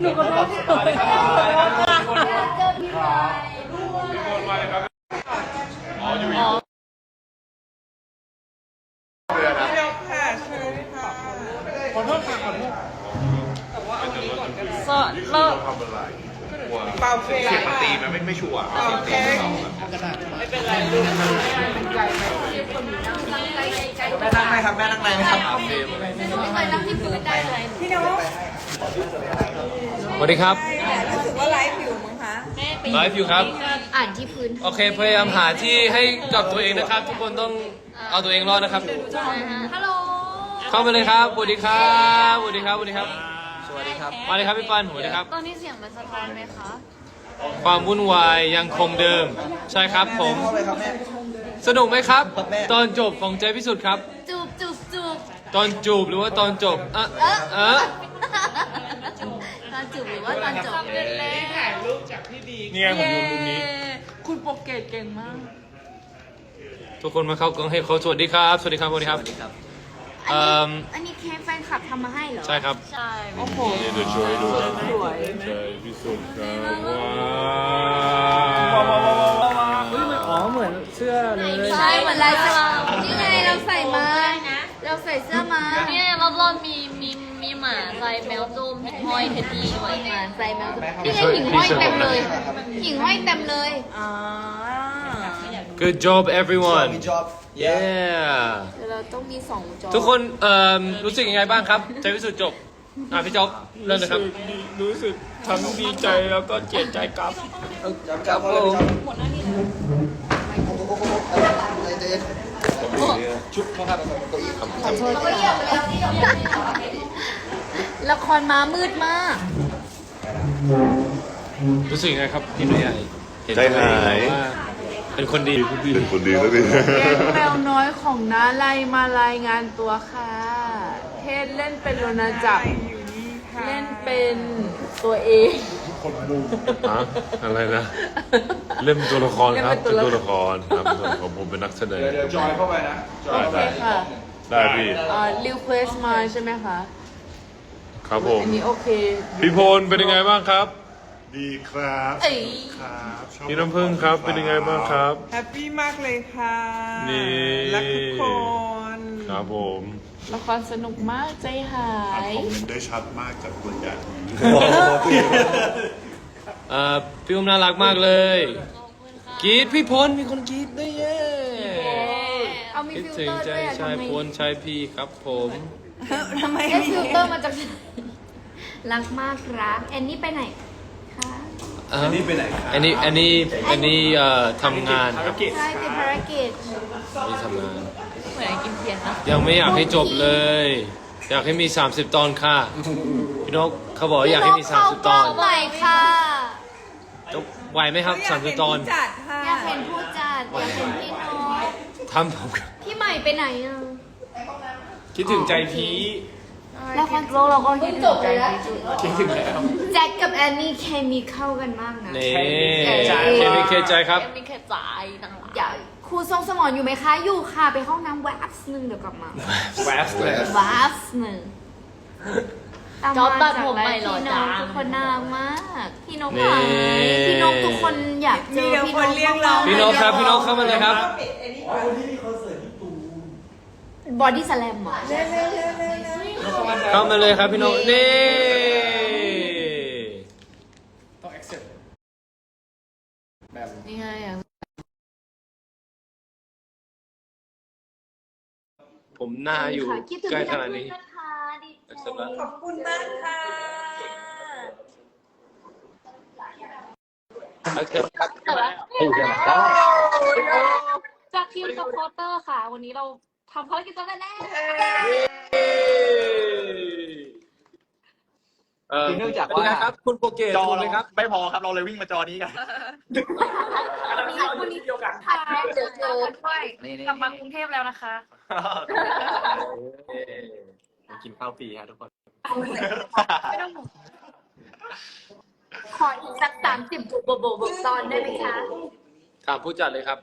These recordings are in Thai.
หนูขอโทษหนูขอโทษค่ะสดเลิกเป่าเฟเสียงมันตีมันไม่ไม่ชัวร์เสียงตีไม่เอาแม่นั่งไหมครับแม่นั่งไหมครับไปนั่งที่พื้นได้เลยพี่น้อง สวัสดีครับรู้สึกว่าไลฟ์อยู่มั้งคะไลฟ์อยู่ครับ อ่านที่พื้นโอเคพยายามหาที่ให้กับตัวเองนะครับ ทุกคนต้องเอาตัวเองรอดนะครับ ฮัลโหล เข้ามาเลยครับสวัสดีครับสวัสดีครับสวัสดีครับ สวัสดีครับ มาเลยครับพี่ปันสวัสดีครับ ตอนนี้เสียงมันสะท้อนไหมคะ ความวุ่นวายยังคงเดิม ใช่ครับผมเข้าเลยครับแม่สนุกไหมครับครับแม่ตอนจบของใจพิสุทธิ์ครับ จูบจูบจูบตอนจูบหรือว่าตอนจบอะเอ๊ะเอะตอน จูบหรือว่าตอนจบนี่ไงผมอยู่มุมนี้ คุณโปรเกตเก่งมาก ทุกคนมาเข้ากล้องให้เขาสวัสดีครับ สวัสดีครับ สวัสดีครับ เอิ่ม อันนี้แค่แฟนคลับทำมาให้เหรอใช่ครับ ใช่โอ้โหนี่เดี๋ยวช่วยดูสวยใจพิสุทธิ์ครับว้าว้าวเฮ้ยมันอ๋อเหมือนเสื้อเลยใช่เหมือนลายเสื้อนี่ไงเราใส่มาเราใส่เสื้อมาเนี่ยรอบๆมีมีมีห มาใส่แมวส้มหิ่งห้อยเท็ดดี้ด้วยมาใส่มานี่ไงหิ่งห้อยเต็มเลยหิ่งห้อยเต็มเลย อ๋อ Good job everyone มีจ็อบ yeah เดี๋ยวเราต้องมีสองจอทุกคนเอ่อรู้สึกยังไงบ้างครับใจพิสุทธิ์จบอะพี่จ๊อบเริ่มเลยครับ รู้สึกทั้งดีใจแล้วก็เจ็บใจครับครับผมชุดนะครับเก้าอี้ครับ ละครมามืดมาก รู้สึกยังไงครับพี่หนุ่ยใหญ่เห็นใจหาย ว่าเป็นคนดีเป็นคนดีแล้วดิแก๊งแมวน้อยของน้าไลมารายงานตัวค่ะ เทศเล่นเป็นโรนาจักรเล่นเป็นตัวเอง ฮะอะไรนะ เล่นเป็นตัวละครครับ เล่นเป็เป็นนตัตัววละละคครครับส่วนของผมเป็นนักแสดงเดี๋ยวเดี๋ยวจอยเข้าไปนะ จอยโอเคค่ะ ได้พี่อ่ารีเควสมาใช่ไหมคะ ครับผม อันนี้โอเคพี่พลเป็นยังไงบ้างครับ ดีครับเอ้ยครับชอบพี่น้ำพึ่งครับ เป็นยังไงบ้างครับ แฮปปี้มากเลยค่ะนี่ รักทุกคนครับผมละครสนุกมากใจหาอ่านย คอมเมนต์ได้ชัดมากจากตัวอย่างนี้เอ่อพี่อุ้มน่ารักมากเลยกรีดพี่พลมีคนกรีดด้วยเย้เอามีคิดฟิลถึงเตอร์ใจด้วยอะชายทำไมพลชายพี่ครับผม ทำไมได้ฟิลเตอร์มาจากไหนรักมากรักแอนนี่ไปไหนคะอันนี้ไปไหนอันนี้อันนี้อันนี้เอ่อทำงานครับใช่ติดภารกิจนี่ทำงาน เหมือนกินเทียนนะยังไม่อยากให้จบเลย อยากให้มี 30 ตอนค่ะพี่นกเขาบอกว่าอยากให้มี 30 ตอนใหม่ค่ะจะไหวไหมครับอยากเห็น30ตอนผู้จัดค่ะอยากเห็นผู้จัดอยากเห็นพี่น้องทำผมพี่ใหม่ไปไหนอะ คิดถึงใจพีละครเราเราก็คิดจถึบงใจแล้วที่สุดคิดถึงแล้วแจ็คกับแอนนี่เคมีเข้ากันมากนะนี่เคเคมีเคใจครับเอ็มมีแค่จ่ายต่างหลายอย่าครูทรงสมอนอยู่ไหมคะ อยู่ค่ะ ไปห้องน้ำแวบหนึ่งเดี๋ยวกลับมาแวบเลยแวบหนึ่งตามจอบตัดจากผมใหม่หล่อพี่น้จัองงทุกคนน่ารักมาก พี่นกนี่หายพี่นกทุกคนอยากเจมีอเดี๋ยวพี่คนนกเรียกเรามากๆพี่นกครับพี่นกเข้ามาเลยครับ บอดี้สแลมเหรอเข้ามาเลยครับพี่นกนี่นี่ไงอะผมหน้าอยู่ค่ะคิดถึงใกล้พี่ขนาดนี้ นะคะดีใจสำหรับขอบคุณมากค่ะโอเคจากทีมซัพพอร์เตอร์ค่ะ วันนี้เรา ทำภารกิจสำเร็จแล้วเอ่อเนื่องจากเป็นว่าไงครับ คุณโปรเกตจอคุณเราเลยครับ ไม่พอครับเราเลยวิ่งมาจอนี้กันวันนี้เดียวกันถ่ายเดี๋ยวเจอด้วยกลับมากรุงเทพแล้วนะคะกินข้าวฟรีฮะทุกคนขออีกสักสามสิบบุบโบโบกตอนได้ไหมคะ ถามผู้จัดเลยครับ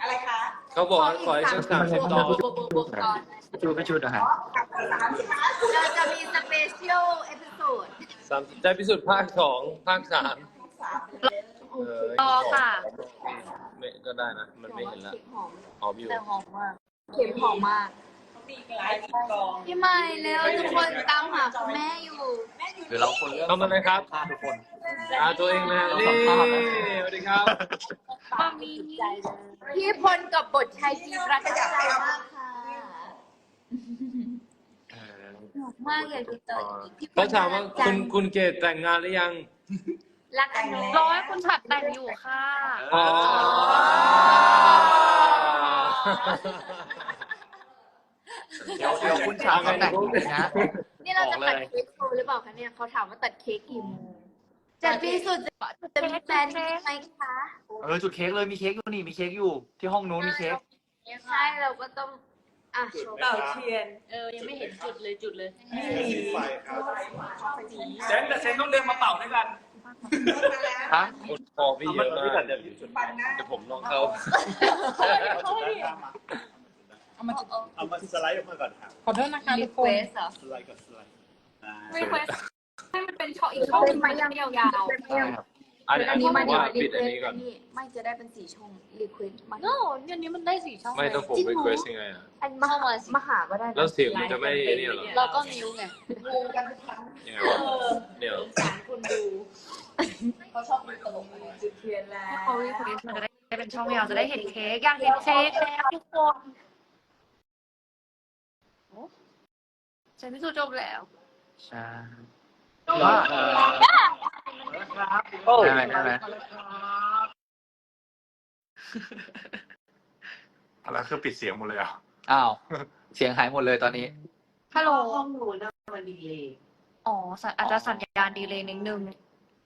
อะไรคะเขาบอกว่าขอให้สักสามสิบตอนบุบโบโบตอนชูไปชูนะฮะเราจะมีสเปเชียลเอพิโซดสามใจพิสุทธิ์ภาคสองภาคสามเออรอค่ะ ไม่ก็ได้นะ มันไม่เห็นละหอมอยู่แต่หอมมากเข็มหอมมากมีหลายกองพี่ใหม่แล้วทุกคนตามหาคุณแม่อยู่ หรือเราคนเลือกเข้ามาเลยครับฆ่าทุกคนอาตัวเองนะนี่สวัส ดีครับมามีพี่พลกับบทชายจีประทับใจมากค่ะสนุกมากอยากดูต่ออีกพี่พลเขาถามว่าจัคุณงคุณเกดแต่งงานหรือยัง รักกันเนรออะให้คุณฉัดแต่งอยู่ค่ะอ๋อเดี๋ยวเดี๋ยวคุณชาเขาแต่งจริงๆนะ นี่เราจะบอกเลยตัดเค้กโชว์หรือเปล่าคะเนี่ยเขาถามว่าตัดเค้กกี่โมง จะพี่สุดจะจะมีแฟนไหมคะเออจุดเค้กเลยมีเค้กอยู่นี่มีเค้กอยู่ที่ห้องนู้นมีเค้กใช่เราก็ต้องอะโชว์เต่าเทียน เออ ยังไม่เห็นจุดเลยจุดเลยไม่มีไฟครับ เซนแต่เซนต้องเดินมาเป่าด้วยกัน ฮะคนคอพี่เยอะมากเดี๋ยวปันหน้าเดี๋ยวผมลองเข้าเอามาเอามาสไลด์ออกมาก่อนครับขอโทษนะคะรีทุกเควคน สเหรอ สไลด์กับสไลด์อ่า รีเควส ให้มันเป็นช่องอีกช่องหนึงไหมยาว ได้ครับอันอัอันนนี้นี้มาว่ารีปิดเควอันสนี้ก่อนนี่ไม่จะได้เป็นสีช่องรีเควสมาๆโน่อันนี้มันได้สี่ช่องไม่ต้องผมจริงรีเหรอเควสยังไงอะอันมหามหาก็ได้นะแล้วเสียงมันจะไม่เนี่ยเหรอเราก็นิ้วไง งงกันทุกครั้งยังไงวะเนี่ยเหรอเขาชอบดูตลกจุดเทียนแล้ว เขารีเควสมันจะได้เป็นช่องยาวจะได้เห็นเค้กอยากเห็นเค้กแล้วทุกคนฉันพิสูจน์จบแล้ว ใช่ ว่าได้ไหมได้ไหมอะไรคือปิดเสียงหมดเลยอะอ้าว เสียงหายหมดเลยตอนนี้ ฮัลโหล ห้องหนูนะมันดีเลยอ๋อสัญอาจจะสัญญาณดีเลยนิดนึง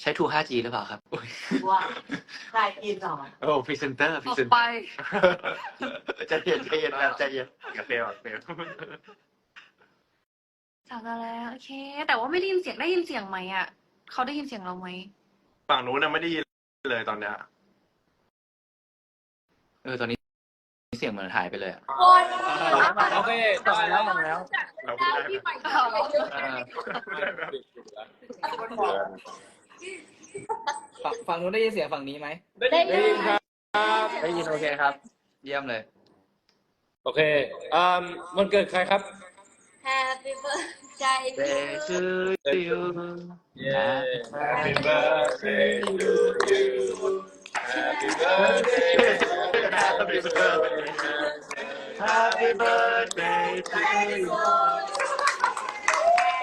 ใช้ True 5G หรือเปล่าครับอุ๊ยว่าใครกินหรอโอ้พรีเซนเตอร์พรีต่อเซนเตไปอร์ใจเย็นใจเย็นแบบใจเย็นกาแฟอะเฟล สั่งมาแล้วโอเค แต่ว่าไม่ได้ยินเสียงได้ยินเสียงไหมอะเขาได้ยินเสียงเราไหมฝั่งนู้นน่ะไม่ได้ยินเลยตอนเนี้ยเออตอนนี้เสียงเหมือนหายไปเลยอะโอเคต่อแล้วแล้วเราพูดได้ไหมฝั่งฝั่งนู้นได้ยินเสียงฝั่งนี้ไหมได้ยินครับได้ยินโอเคครับ เยี่ยมเลย โอเคอ่าวันเกิดใครครับ Happy birthday Day to you Happy birthday to you Happy birthday Happy birthday Happy birthday to you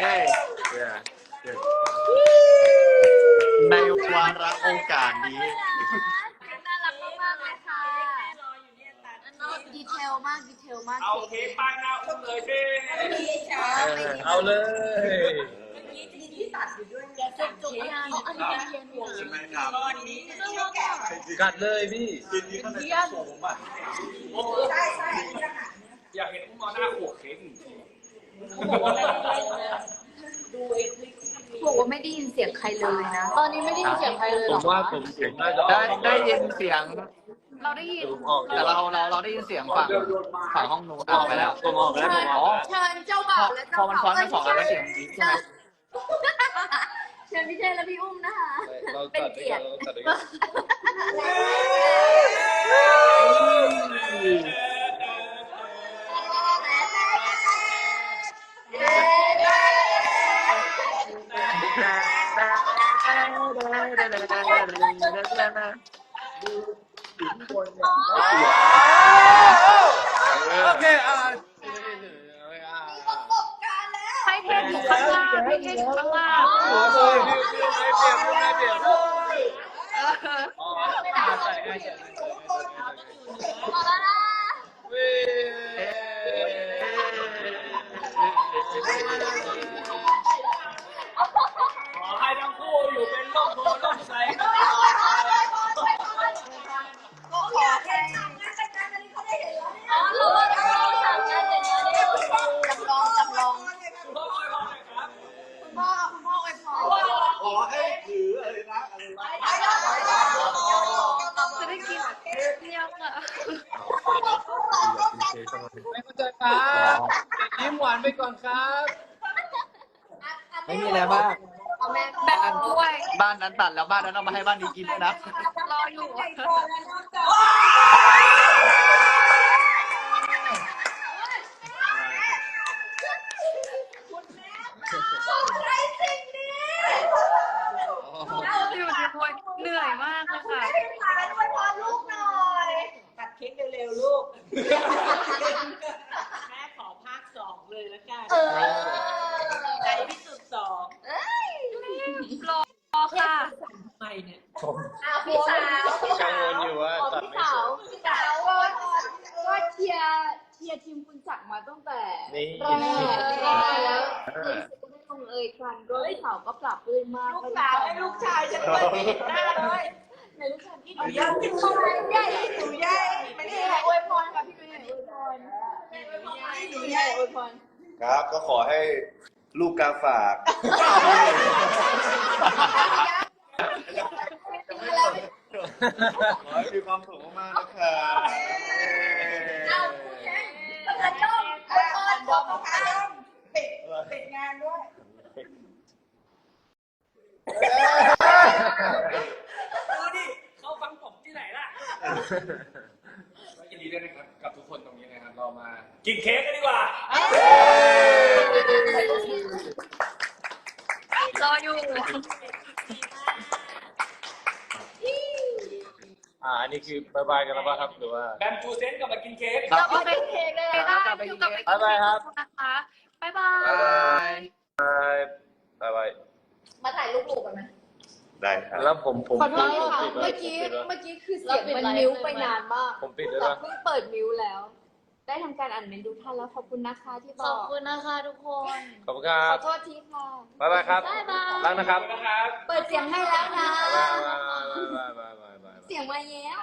เอ้ย Yeah. Yeah. ในวาระโอกาสนี้ มากดีเทลมากเอาเค้กป้ายหน้าอุ้มเลยสิเอาเลยจุกยางอันนี้เย็นหัวใช่ไหมครับกัดเลยพี่อยากเห็นอุ้มเอาหน้าขวกเค้กบอกว่าไม่ได้ยินเสียงใครเลยนะ ตอนนี้ไม่ได้ยินเสียงใครเลยผหรอมว่าผมผมน่าจะอได้อกได้ยินเสียง เราได้ยินผมออก แต่เราเราเราได้ยินเสียงฝั่งฝั่งห้องนู้นออกไปแล้วผมออกแล้วผมออ๋ออกเชิญเจ้าบ่าวและพเจ้าอมันสาวซ้อนกันสองแล้วเสียงดีใช่ไหมเชิญพี่เจและพี่อุ้มนะคะ เราเป็นตัดด้วยเกียกัรนติเราตัดด้วยกัน โอเคอ่าให้เทปอยู่ข้างล่างให้เทปอยู่ข้างล่างโอ้ยพี่พี่ไม่เปลี่ยนไม่เปลี่ยนอ๋อใส่ให้ใส่ให้ใส่ให้พอแล้วนะเว้ กอะไม่เข้าใจครับยิ้มหวานไปก่อนครับไม่มีอะไรมากเอาแม่บ้านนั้นตัดแล้วบ้านนั้นเอามาให้บ้านนี้กินด้วยนะ รออยู่ไก่ก่อนแล้วนอกจากคุณแม่ขออะไรสิ่งนี้ อยู่ในครัวเหนื่อยมากเลยค่ะ ให้พี่ฟ้าด้วยพรลูกหน่อยตัดเค้กเร็วๆลูก แม่ขอภาคสองเลยแล้วกัน เออ ใจพิสุดสอง รอค่ะ ทำไมเนี่ย อะพี่สาว กังวลอยู่ว่าตัดไม่สวย พี่สาวว่าว่าเชียร์เชียร์ทีมคุณจักรมาตั้งแต่ นี่รกแรกแล้วในที่สุดก็ได้ลงเอยกันก็พี่สาวก็ปรับปลื้มมากลูกสาวให้ลูกชายฉันไม่เห็นหน้าเลยในลูกชายพี่หนูใหญ่ใหญ่หนูใหญ่ไม่ได้อวยพรค่ะพี่หนูใหญ่อวยพรหนูใหญ่อวยพรครับ ก็ขอให้ลูกกาฝากขอให้มีความสุขมากๆนะครับ วยพรบอกกระด้งปิดปิดงานด้วยดูดิเขาฟังผมที่ไหนล่ะยินดีด้วยนะครับ กับทุกคนตรงนี้นะครับ เรามากินเค้กกันดีกว่า รออยู่ อ่าอันนี้คือบายบายกันแล้วป่ะครับหรือว่า แบมจูเซนกลับมากินเค้ก เราไปเค้กเลยได้คิวกลับไปกินบ๊ายบายครับ นะคะบ๊ายบายบาย บายบายมาถ่ายรูปหมู่กันไหม ได้ครับ แล้วผมผมขอโทษผมค่ะ ปิดไว้เมื่อกี้ผมปิดไว้เมื่อกี้คือเสียงมันมิ้วไปนานมากผมปิดด้วยแต่ป่ะเพิ่งเปิดมิ้วแล้ว ได้ทำการอ่านเมนดูท่านแล้วขอบคุณนะคะที่บขออกบคุณนะคะทุกคน ขอบคุณครัขบอโทษทีค่ะ บ๊ายบายครับบ๊ายบาย รักนะครับเปิดเสียงให้แล้วนะ บ๊ายบายบ๊ายบายบ๊ายบายบ๊ายบาย เสียงมาแล้ว